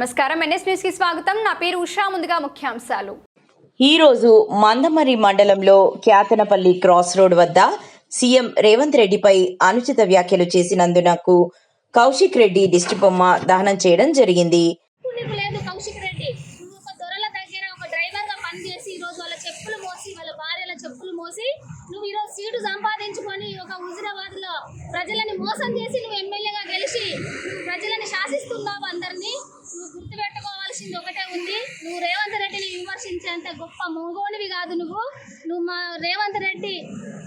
నమస్కారం. ఎన్ఎస్ న్యూస్కి స్వాగతం. నా పేరు ఉషా. ముందుగా ముఖ్యాంశాలు. ఈరోజు మందమరి మండలంలో క్యాతనపల్లి క్రాస్ రోడ్ వద్ద సీఎం రేవంత్ రెడ్డిపై అనుచిత వ్యాఖ్యలు చేసినందునకు కౌశిక్ రెడ్డి దిష్టిబొమ్మ దహనం చేయడం జరిగింది. నీకు లేదు కౌశిక్ రెడ్డి. నువ్వు ఒక దొరల దగ్గర ఒక డ్రైవర్గా పనిచేసి ఈ రోజు వాళ్ళ చెప్పులు మోసి వాళ్ళ భార్యల చెప్పులు మోసి నువ్వు ఈ రోజు సీటు సంపాదించుకొని ఒక హుజురాబాద్లో ప్రజలని మోసం చేసి నువ్వు ఎమ్మెల్యేగా గెలిచి నువ్వు ప్రజలని శాసిస్తున్నావు అందరినీ నువ్వు గుర్తుపెట్టుకోవాల్సింది ఒకటే ఉంది నువ్వు రేవంత్ ఆలోచించేంత గొప్ప మొగోనివి కాదు నువ్వు. నువ్వు మా రేవంత్ రెడ్డి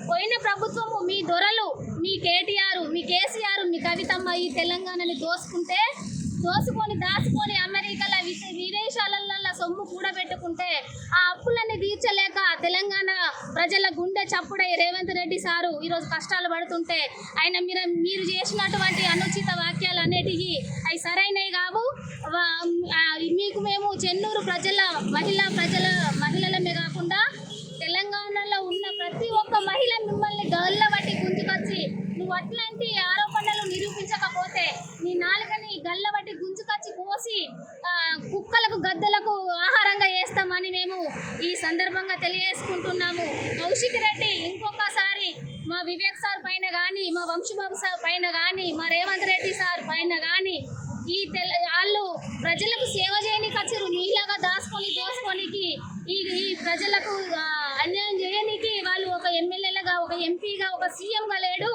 పోయిన ప్రభుత్వము మీ దొరలు మీ కేటీఆర్ మీ కేసీఆర్ మీ కవితమ్మ ఈ తెలంగాణని దోసుకుంటే దోసుకొని దాచుకొని అమెరికాల విదేశాలలో సొమ్ము కూడబెట్టుకుంటే ఆ అప్పులన్నీ తీర్చలేక తెలంగాణ ప్రజల గుండె చప్పుడై రేవంత్ రెడ్డి సారు ఈరోజు కష్టాలు పడుతుంటే ఆయన మీరు మీరు చేసినటువంటి అనుచిత మీకు మేము చెన్నూరు ప్రజల మహిళా ప్రజల మహిళలమే కాకుండా తెలంగాణలో ఉన్న ప్రతి ఒక్క మహిళ మిమ్మల్ని గల్ల బట్టి గుంజుకొచ్చి నువ్వు అట్లాంటి ఆరోపణలు నిరూపించకపోతే నీ నాలుకని గల్ల బట్టి గుంజుకొచ్చి కోసి కుక్కలకు గద్దలకు ఆహారంగా వేస్తామని మేము ఈ సందర్భంగా తెలియజేసుకుంటున్నాము. కౌశిక్ రెడ్డి ఇంకొకసారి మా వివేక్ సార్ పైన కానీ మా వంశీబాబు సార్ పైన కానీ మా రేవంత్ రెడ్డి సార్ పైన కానీ ఈ తెల ప్రజలకు సేవ చేయనీకి వచ్చారు నీలాగా దాచుకొని దోసుకోనికి ఈ ఈ ప్రజలకు అన్యాయం చేయనీకి వాళ్ళు ఒక ఎమ్మెల్యేలుగా ఒక ఎంపీగా ఒక సీఎంగా లేడు.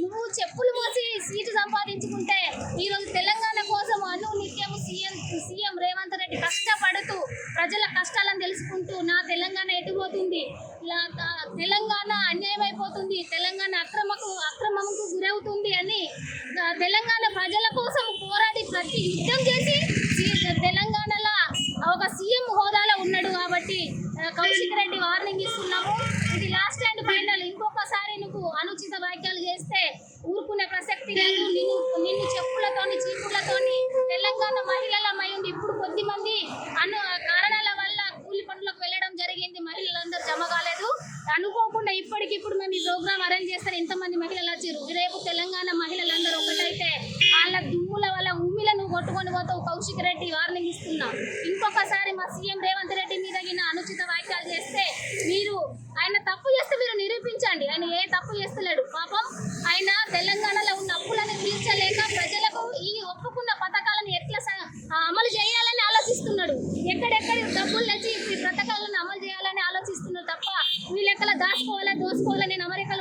నువ్వు చెప్పులు మోసి సీటు సంపాదించుకుంటే ఈరోజు తెలంగాణ కోసం అను నిత్యము సీఎం సీఎం రేవంత్ రెడ్డి కష్టపడుతూ ప్రజల కష్టాలను తెలుసుకుంటూ నా తెలంగాణ ఎటుపోతుంది? తెలంగాణ అన్యాయం అయిపోతుంది తెలంగాణ అక్రమకు అక్రమంకు గురవుతుంది అని తెలంగాణ ప్రజల కోసం పోరాడి ప్రతి యుద్ధం చేసి తెలంగాణలో ఒక సీఎం హోదాలో ఉన్నాడు కాబట్టి కౌశిక్ రెడ్డి వార్నింగ్ ఇస్తున్నాము. ఇది లాస్ట్ అండ్ ఫైనల్ ఇంకొకసారి నువ్వు అనుచిత వ్యాఖ్యలు చేస్తే ఊరుకునే ప్రసక్తి లేదు. నిన్ను నిన్ను చెప్పులతోని చీపులతోని తెలంగాణ మహిళలమై ఉంది ఇప్పుడు కొద్ది మంది అను కారణాల వల్ల కూలి పనులకు వెళ్ళడం జరిగింది. మహిళలందరూ జమ కాలేదు. అనుకోకుండా ఇప్పటికిప్పుడు మేము ఈ ప్రోగ్రామ్ అరేంజ్ చేస్తారు ఎంతమంది మహిళలు వచ్చారు? రేపు తెలంగాణ మహిళలందరూ ఒకటైతే వాళ్ళ దుమ్ముల వాళ్ళ ఉమ్మిల నువ్వు కొట్టుకొని పోతావు కౌశిక్ రెడ్డి వార్నింగ్ ఇస్తున్నా. ఇంకొకసారి మా సీఎం రేవంత్ రెడ్డి మీద గిన అనుచిత వ్యాఖ్యలు చేస్తే మీరు ఆయన తప్పు చేస్తే మీరు నిరూపించండి. ఆయన ఏ తప్పు చేస్తలేడు. పాపం ఆయన తెలంగాణలో ఉన్న అప్పులను తీర్చలేక ప్రజలకు ఈ ఒప్పుకున్న పథకాలను ఎట్లా అమలు చేయాలని ఆలోచిస్తున్నాడు. ఎక్కడెక్కడ డబ్బులు తెచ్చి ఈ పథకాలను అమలు చేయాలని ఆలోచిస్తున్నాడు తప్ప వీళ్ళు ఎక్కడ దాచుకోవాలా దోసుకోవాలా నేను అమెరికాలో